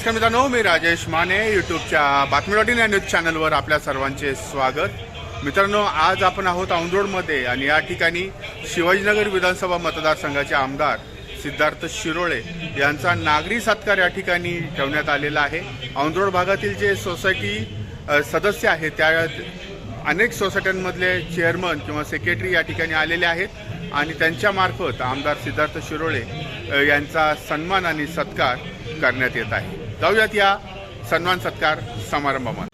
नमस्कार मित्रांनो मी राजेश माने यूट्यूबच्या बातमी डॉट इन या न्यूज चॅनलवर आपल्या सर्वांचे स्वागत. मित्रांनो आज आपण आहोत औंधरोडमध्ये आणि या ठिकाणी शिवाजीनगर विधानसभा मतदारसंघाचे आमदार सिद्धार्थ शिरोळे यांचा नागरी सत्कार या ठिकाणी ठेवण्यात आलेला आहे. औंधरोड भागातील जे सोसायटी सदस्य आहेत त्या अनेक सोसायट्यांमधले चेअरमन किंवा सेक्रेटरी या ठिकाणी आलेले आहेत आणि त्यांच्यामार्फत आमदार सिद्धार्थ शिरोळे यांचा सन्मान आणि सत्कार करण्यात येत आहे. जाऊयात या सन्मान सत्कार समारंभामध्ये.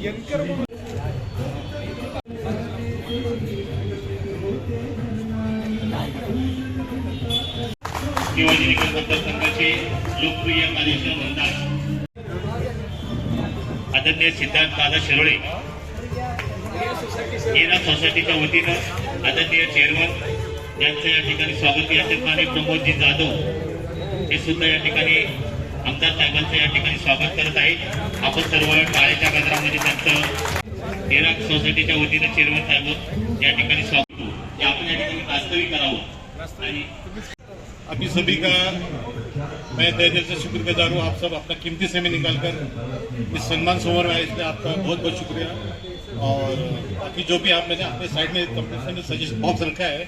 शिवाजीनगर लोकप्रिय कार्यक्रम म्हणतात. आदरणीय सिद्धार्थ दादा शिरोळे. येरा सोसायटीच्या वतीनं आदरणीय चेअरमन यांचं या ठिकाणी स्वागत. या ठिकाणी प्रमोदजी जाधव हे सुद्धा या ठिकाणी आमदार साहेबांचं या ठिकाणी स्वागत करत आहेत. आपण सर्व टाळ्याच्या गजरामध्ये त्यांचं येरा सोसायटीच्या वतीनं चेअरमन साहेब या ठिकाणी स्वागत आपण या ठिकाणी वास्तविक करावं. आणि अभी सभी का मैं तय दिल से शुक्रगुजार हूँ आप सब अपना कीमती समय निकाल कर इस सम्मान समारोह में इसलिए आपका बहुत बहुत शुक्रिया। और बाकी जो भी आपने अपने साइड में कंपटीशन में सजेस्ट बॉक्स रखा है,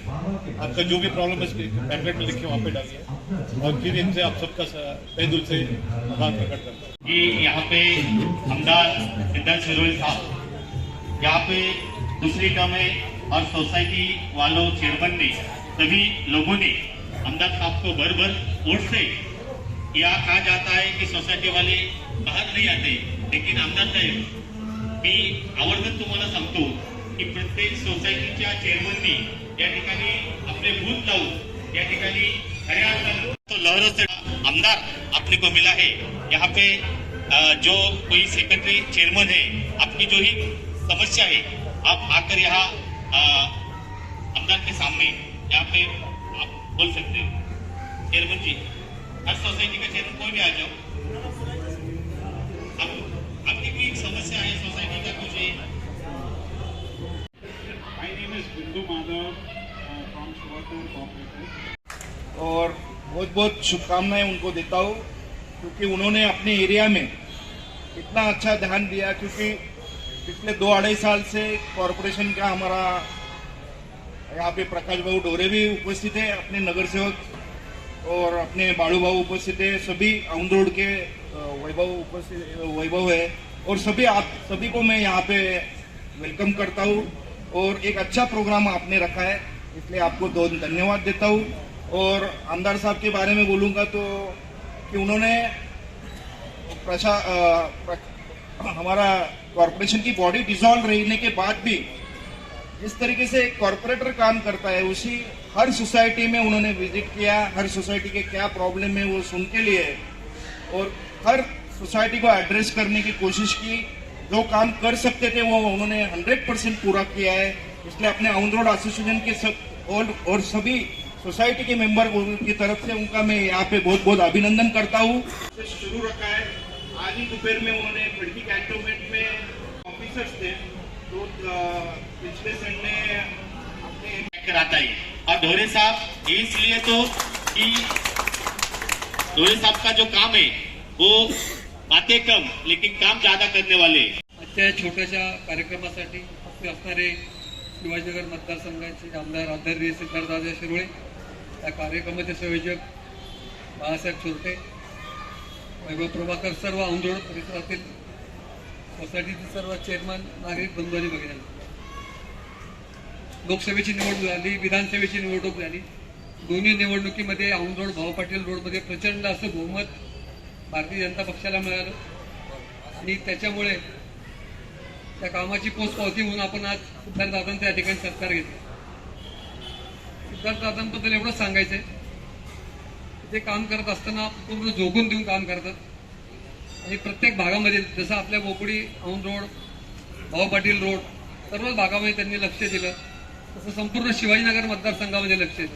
आपका जो भी प्रॉब्लम है पैम्पलेट में लिखे वहाँ पे डालिए। और फिर इनसे आप सबका तय दिल से आभार प्रकट करता हूँ। कि यहाँ पे आमदार सिद्धार्थ सिरोही साहब यहाँ पे दूसरी टर्म है, और सोसाइटी वालों चेयरमैन ने, सभी लोगों ने आमदार साहब को भर भर वोट से यहाँ कहा जाता है कि सोसायटी वाले बाहर नहीं आते लेकिन आमदार साहेब मी आवर्जून तुम्हाला सांगतो की प्रत्येक सोसायटीच्या चेअरमननी या ठिकाणी आपले भूत लावून या ठिकाणी खऱ्या अर्थानं तो लहरों से आमदार आपने को मिला है यहाँ पे जो कोई सेक्रेटरी चेयरमैन है आपकी जो ही समस्या है आप आकर यहाँ आमदार के सामने यहाँ पे आप बोल सकते हो। चेयरमैन जी हर सोसाइटी का चेयरमैन कोई भी आ जाओ। आप, आपकी कोई समस्या है सोसाइटी का कुछ है My name is Bindu Madhav uh, और बहुत बहुत शुभकामनाएँ उनको देता हूँ क्योंकि उन्होंने अपने एरिया में इतना अच्छा ध्यान दिया क्योंकि पिछले दो अढ़ाई साल से कॉरपोरेशन का हमारा यहाँ पे प्रकाश बाबू डोरे भी उपस्थित है अपने नगर सेवक और अपने बाड़ू भाव उपस्थित है सभी ऑन रोड के वैभव उपस्थित वैभव है। और सभी आप सभी को मैं यहाँ पे वेलकम करता हूँ। और एक अच्छा प्रोग्राम आपने रखा है इसलिए आपको दो धन्यवाद देता हूँ। और आमदार साहब के बारे में बोलूँगा तो कि उन्होंने प्रशा अ, प्र- हमारा कॉरपोरेशन की बॉडी डिजॉल्व रहने के बाद भी जिस तरीके से एक कॉरपोरेटर काम करता है उसी हर सोसाइटी में उन्होंने विज़िट किया हर सोसाइटी के क्या प्रॉब्लम है वो सुन के लिए और हर सोसाइटी को एड्रेस करने की कोशिश की। जो काम कर सकते थे वो उन्होंने हंड्रेड परसेंट पूरा किया है। इसलिए अपने ऑन रोड एसोसिएशन के सब और, और सभी सोसाइटी के मेंबर की तरफ़ से उनका मैं यहाँ पे बहुत बहुत अभिनंदन करता हूँ। शुरू रखा है। आज ही दोपहर में उन्होंने खिड़की कैंटोनमेंट में ऑफिसर्स थे। तो पिछले संडे अपने कराता है और ढोरे साहब इसलिए तो कि ढोरे साहब का जो काम है वो बातें कम लेकिन काम ज्यादा करने वाले आजच्या छोट्याशा कार्यक्रमासाठी उपस्थित असणारे शिवाजीनगर मतदारसंघाचे आमदार आदरणीय सिद्धार्थराजे शिरोळे या कार्यक्रमाचे संयोजक बाळासाहेब चोरटे वैभव प्रभाकर सर्व आंदोलन परिसरातील सोसायटीचे सर्व चेअरमन नागरिक बंधू आणि भगिनी लोकसभेची निवडणूक झाली विधानसभेची निवडणूक झाली. दोन्ही निवडणुकीमध्ये औंधोड भाऊ पाटील रोडमध्ये प्रचंड असं बहुमत भारतीय जनता पक्षाला मिळालं. आणि त्याच्यामुळे त्या कामाची पोचपावती म्हणून आपण आज सिद्धार्थदादांचा या ठिकाणी सत्कार घेतला. सिद्धार्थदादांबद्दल एवढंच सांगायचंय. आहे ते काम करत असताना पूर्ण जोगून देऊन काम करतात. आणि प्रत्येक भागामध्ये जसं आपल्या बोपडी औंध रोड भाऊ पाटील रोड सर्वच भागामध्ये त्यांनी लक्ष दिलं. तसं संपूर्ण शिवाजीनगर मतदारसंघामध्ये लक्ष दिलं.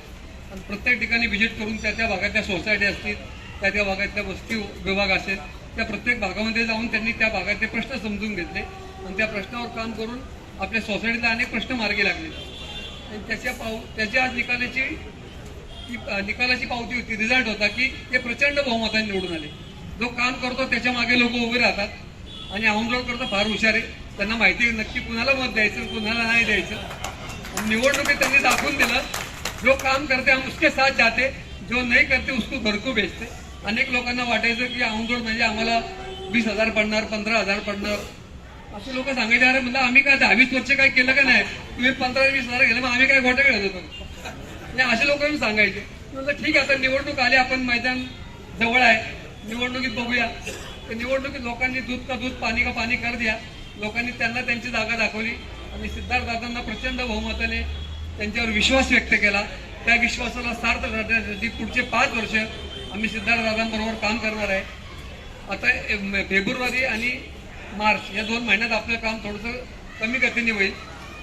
आणि प्रत्येक ठिकाणी व्हिजिट करून त्या त्या भागातल्या सोसायटी असतील त्या त्या भागातल्या वस्ती विभाग असेल त्या प्रत्येक भागामध्ये जाऊन त्यांनी त्या भागातले प्रश्न समजून घेतले. आणि त्या प्रश्नावर काम करून आपल्या सोसायटीला अनेक प्रश्न मार्गी लागले. आणि त्याच्या पाव त्याच्या आज निकालाची ती निकालाची पावती होती रिझल्ट होता की ते प्रचंड बहुमताने निवडून आले. जो काम करतो त्याच्यामागे लोक उभे राहतात. आणि औंधरोड करता फार हुशार आहे. त्यांना माहिती आहे नक्की कुणाला मत द्यायचं कुणाला नाही द्यायचं. निवडणुकीत त्यांनी दाखवून दिलं जो काम करते हम उसके साथ जाते जो नाही करते उसको घर भेजते. अनेक लोकांना वाटायचं की औंधरोड म्हणजे आम्हाला वीस हजार पडणार पंधरा हजार पडणार. असे लोक सांगायचे अरे म्हणजे आम्ही काय दहावीस वर्ष काय केलं का नाही? तुम्ही पंधरा वीस हजार गेले मग आम्ही काय घोटे खेळत होतो? असे लोक सांगायचे. म्हणजे ठीक आहे आता निवडणूक आली आपण मैदान जवळ आहे. निवडणुकीत बघूया. तर निवडणुकीत लोकांनी दूध का दूध पाणी का पाणी कर द्या. लोकांनी त्यांना त्यांची जागा दाखवली. आणि सिद्धार्थदादांना प्रचंड बहुमताने त्यांच्यावर विश्वास व्यक्त केला. त्या विश्वासाला सार्थ करण्यासाठी पुढचे पाच वर्ष आम्ही सिद्धार्थदादांबरोबर काम करणार आहे. आता फेब्रुवारी आणि मार्च या दोन महिन्यात आपलं काम थोडंसं कमी गतीने होईल.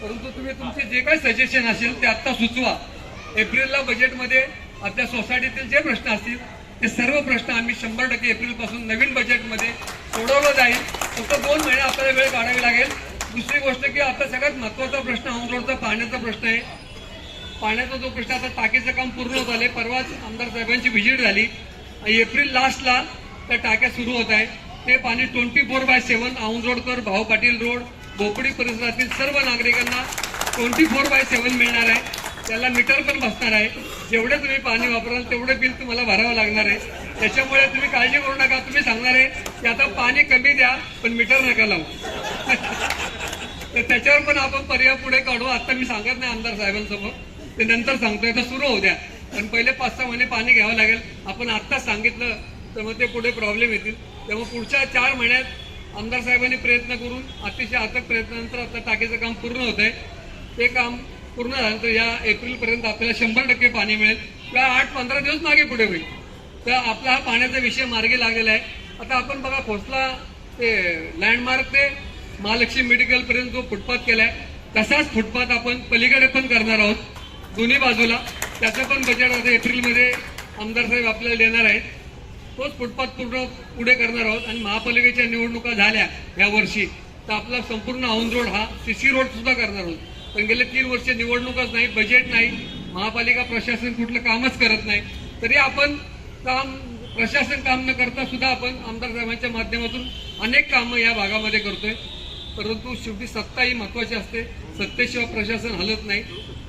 परंतु तुम्ही तुमचे जे काही सजेशन असेल ते आत्ता सुचवा. एप्रिलला बजेटमध्ये आपल्या सोसायटीतील जे प्रश्न असतील ते सर्व प्रश्न आम्ही शंभर टक्के एप्रिलपासून नवीन बजेटमध्ये सोडवलं जाईल. फक्त दोन महिने आपल्याला वेळ काढावी लागेल. दुसरी गोष्ट की आता सगळ्यात महत्त्वाचा प्रश्न औंधरोडचा पाण्याचा प्रश्न आहे. पाण्याचा जो प्रश्न आता टाकीचं काम पूर्ण होत आले परवाच आमदार साहेबांची व्हिजिट झाली. एप्रिल लास्टला त्या टाक्या सुरू होत आहे ते पाणी ट्वेंटी फोर बाय सेवन औंधरोडकर भाऊ पाटील रोड भोपडी परिसरातील सर्व नागरिकांना ट्वेंटी फोर बाय सेवन मिळणार आहे. त्याला मीटर पण बसणार आहे. जेवढे तुम्ही पाणी वापराल तेवढे बिल तुम्हाला भरावं लागणार आहे. त्याच्यामुळे तुम्ही काळजी करू नका. तुम्ही सांगणार आहे की आता पाणी कमी द्या पण मीटर नका लावू. तर त्याच्यावर पण आपण पर्याय पुढे काढू. आता मी सांगत नाही आमदार साहेबांसमोर. ते नंतर सांगतोय. तर सुरू होऊ द्या. पण पहिले पाच सहा महिने पाणी घ्यावं लागेल. आपण आत्ताच सांगितलं तर मग ते पुढे प्रॉब्लेम येतील. तेव्हा पुढच्या चार महिन्यात आमदार साहेबांनी प्रयत्न करून अतिशय अथक प्रयत्नानंतर आता टाकीचं काम पूर्ण होत आहे ते काम पूर्ण झाल्यानंतर या एप्रिलपर्यंत आपल्याला शंभर टक्के पाणी मिळेल. किंवा आठ पंधरा दिवस मागे पुढे होईल. तर आपला हा पाण्याचा विषय मार्गी लागलेला आहे. आता आपण बघा खोसला ते लँडमार्क ते महालक्ष्मी मेडिकल पर्यंत जो फुटपाथ केलाय तसाच फुटपाथ आपण पलीकडे पण करणार आहोत. दोन्ही बाजूला. त्याचं पण बजेट आता एप्रिलमध्ये आमदार साहेब आपल्याला देणार आहेत. तोच फुटपाथ पूर्ण पुढे करणार आहोत. आणि महापालिकेच्या निवडणुका झाल्या या वर्षी. तर आपला संपूर्ण औंध रोड हा सीसी रोड सुद्धा करणार आहोत. पण गेले तीन वर्ष निवडणूकच नाही बजेट नाही महापालिका प्रशासन कुठलं कामच करत नाही. तरी आपण काम प्रशासन काम न करता सुद्धा आपण आमदार साहेबांच्या माध्यमातून अनेक कामं या भागामध्ये करतोय. परंतु शेवटी सत्ता ही महत्वाची असते. सत्तेशिवाय प्रशासन हलत नाही.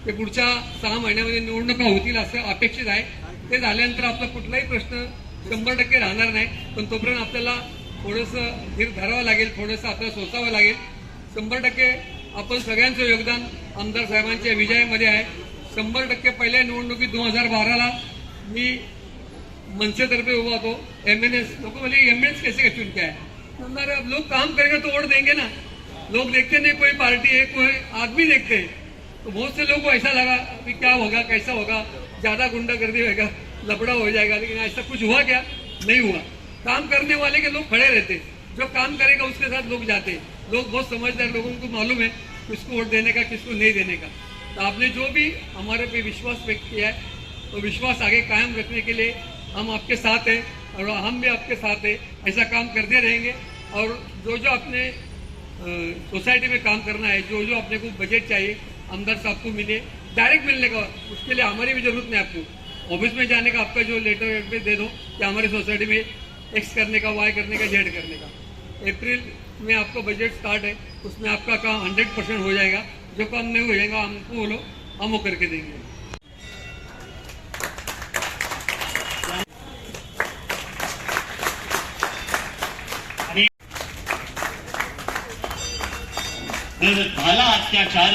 ते पुढच्या सहा महिन्यामध्ये निवडणुका होतील असं अपेक्षित आहे. ते झाल्यानंतर आपला कुठलाही प्रश्न शंभर टक्के राहणार नाही. पण तोपर्यंत आपल्याला थोडंसं धीर धरावं लागेल थोडंसं आपल्याला सोसावं लागेल. शंभर टक्के आपण सगळ्यांचं योगदान आमदार साहेबांच्या विजयामध्ये आहे. शंभर टक्के पहिल्या निवडणुकीत दोन हज़ार बाराला मी मनसेतर्फे उभा होतो. एम एन एस लोग बोले एम एन एस कैसे चुन के आए म्हणणार, अब लोग काम करेंगे तो वोट देंगे ना. लोग देखते नहीं कोई पार्टी है कोई आदमी देखते हैं. तो बहुत से लोगों को ऐसा लगा कि क्या होगा कैसा होगा ज़्यादा गुंडागर्दी होगा लफड़ा हो जाएगा लेकिन ऐसा कुछ हुआ क्या? नहीं हुआ। काम करने वाले के लोग खड़े रहते जो काम करेगा उसके साथ लोग जाते लोग बहुत समझदार लोगों को मालूम है किसको वोट देने का, किसको नहीं देने का। तो आपने जो भी हमारे पे विश्वास व्यक्त किया है तो विश्वास आगे कायम रखने के लिए हम आपके साथ हैं और हम भी आपके साथ हैं। ऐसा काम करते रहेंगे और जो जो अपने सोसाइटी में काम करना है, जो जो अपने को बजट चाहिए, आमदार साहब को मिले, डायरेक्ट मिलने का, उसके लिए हमारी भी ज़रूरत नहीं आपको। ऑफ़िस में जाने का आपका जो लेटर दे दो कि हमारी सोसाइटी में एक्स करने का वाई करने का जेड करने का। अप्रैल में आपका बजट स्टार्ट है उसमें आपका काम हंड्रेड परसेंट हो जाएगा। जो काम नहीं हो जाएगा हमको बोलो हम वो करके देंगे। झाला अत्याचार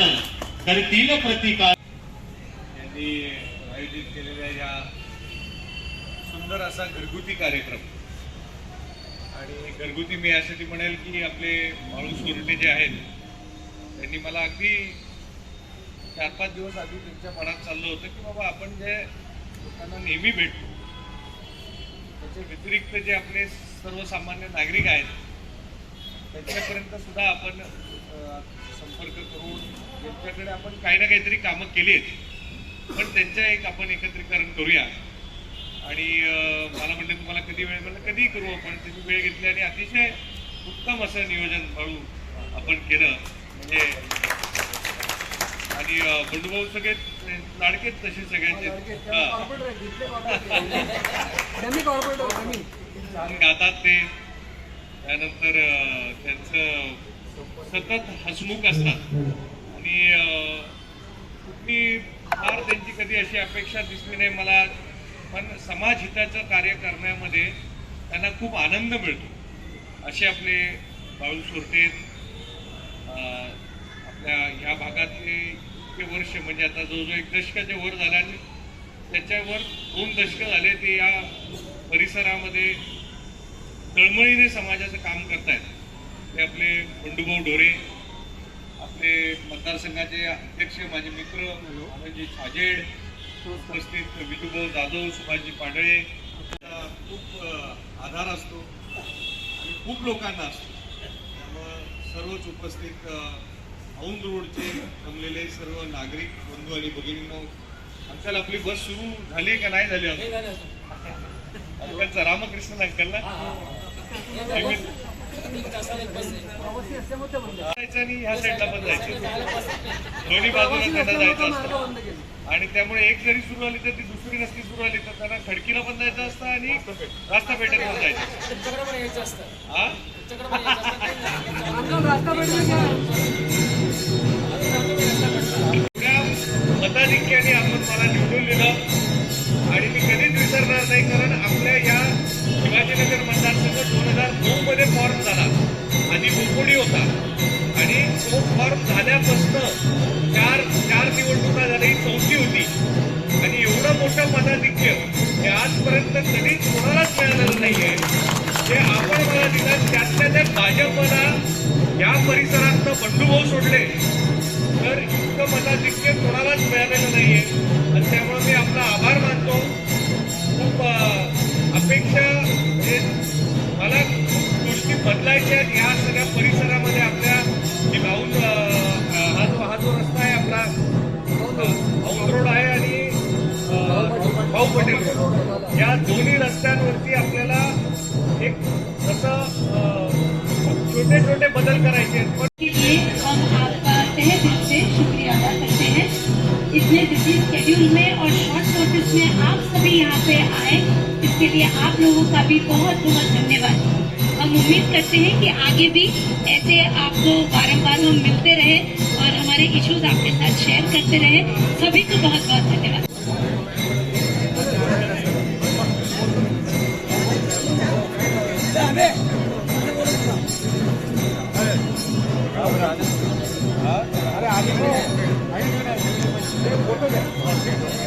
करतील प्रतिकार। यांनी आयोजित केलेल्या या सुंदर असा घरगुती कार्यक्रम। आणि घरगुती मी यासाठी म्हणेल की आपले माळू सोरणे जे आहेत त्यांनी मला अगदी चार पाच दिवस आधी त्यांच्या मनात चाललं होतं की बाबा आपण जे लोकांना नेहमी भेटतो त्याच्या व्यतिरिक्त जे आपले सर्वसामान्य नागरिक आहेत त्यांच्यापर्यंत सुद्धा आपण संपर्क करून त्यांच्याकडे आपण काही ना काहीतरी कामं केली आहेत पण त्यांच्या एक आपण एकत्रीकरण करूया. आणि मला म्हणले तुम्हाला कधी वेळ म्हणलं कधीही करू आपण? त्यांनी वेळ घेतली आणि अतिशय उत्तम असं नियोजन बाळू आपण केलं. म्हणजे आणि बंडूभाऊ सगळे लाडकेच तसे सगळ्यांचे. गातात ते. त्यानंतर त्यांचं सतत हसमुख असतात. आणि कुठली फार त्यांची कधी अशी अपेक्षा दिसली नाही मला. पण समाज हिताचं कार्य करण्यामध्ये त्यांना खूप आनंद मिळतो. असे आपले बाळू सोरटे अं, आपल्या ह्या भागातले इतके वर्ष म्हणजे आता जवळजवळ एक दशकाच्या वर झाला आणि त्याच्यावर दोन दशकं झाले ते या परिसरामध्ये तळमळीने समाजाचं काम करतायत. ते आपले बंडूभाऊ ढोरे आपले मतदारसंघाचे अध्यक्ष माझे मित्र आनंदजी छाजेड उपस्थित विठूभाऊ जाधव सुभाषजी पांढळे खूप आधार असतो आणि खूप लोकांना असतो. त्यामुळं सर्वच उपस्थित औंध रोडचे जमलेले सर्व नागरिक बंधू आणि भगिनींनो अंकल आपली बस सुरू झाली का नाही झाली? अंकलचा रामकृष्ण अंकल दोन्ही बाजूला त्यांना जायचं असतं. आणि त्यामुळे एक जरी सुरू आली तर ती दुसरी रस्ती सुरू आली तर त्यांना खडकीला पण जायचं असतं आणि रास्ता पेठेत पण जायचं मताधिक्याने आपण मला निवडून दिलं. आणि मी कधीच विसरणार नाही कारण कोणी होता? आणि तो फॉर्म झाल्यापासून चार चार निवडणुका झाल्या ही चौथी होती. आणि एवढं मोठं मताधिक्य हे आजपर्यंत कधीच कोणालाच मिळालेलं नाहीये. जे आपण मला दिलं त्यातल्या त्यात भाजपला या परिसरात बंडूभाऊ सोडले. तर इतकं मताधिक्य कोणालाच मिळालेलं नाहीये. आणि त्यामुळे मी आपला आभार मानतो. खूप बदलायच्या या सगळ्या परिसरामध्ये आपल्या ही भाऊन हा जो हा जो रस्ता आहे आपला औंध रोड आहे आणि भाऊ पटेल. या दोन्ही रस्त्यांवरती आपल्याला एक जसं खूप छोटे छोटे बदल करायचे आहेत. पण हम आपका तहे दिल से शुक्रिया अदा करते हैं. इतने बिजी स्केड्यूल में और शॉर्ट नोटिस में आप सभी यहाँ पे आए इसके लिए आप लोगों का भी बहुत बहुत उम्मीद करते हैं कि आगे भी ऐसे आपको बारंबार हम मिलते रहे और हमारे इश्यूज़ आपके साथ शेयर करते रहे। सभी को बहुत बहुत धन्यवाद। नमस्कार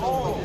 Oh.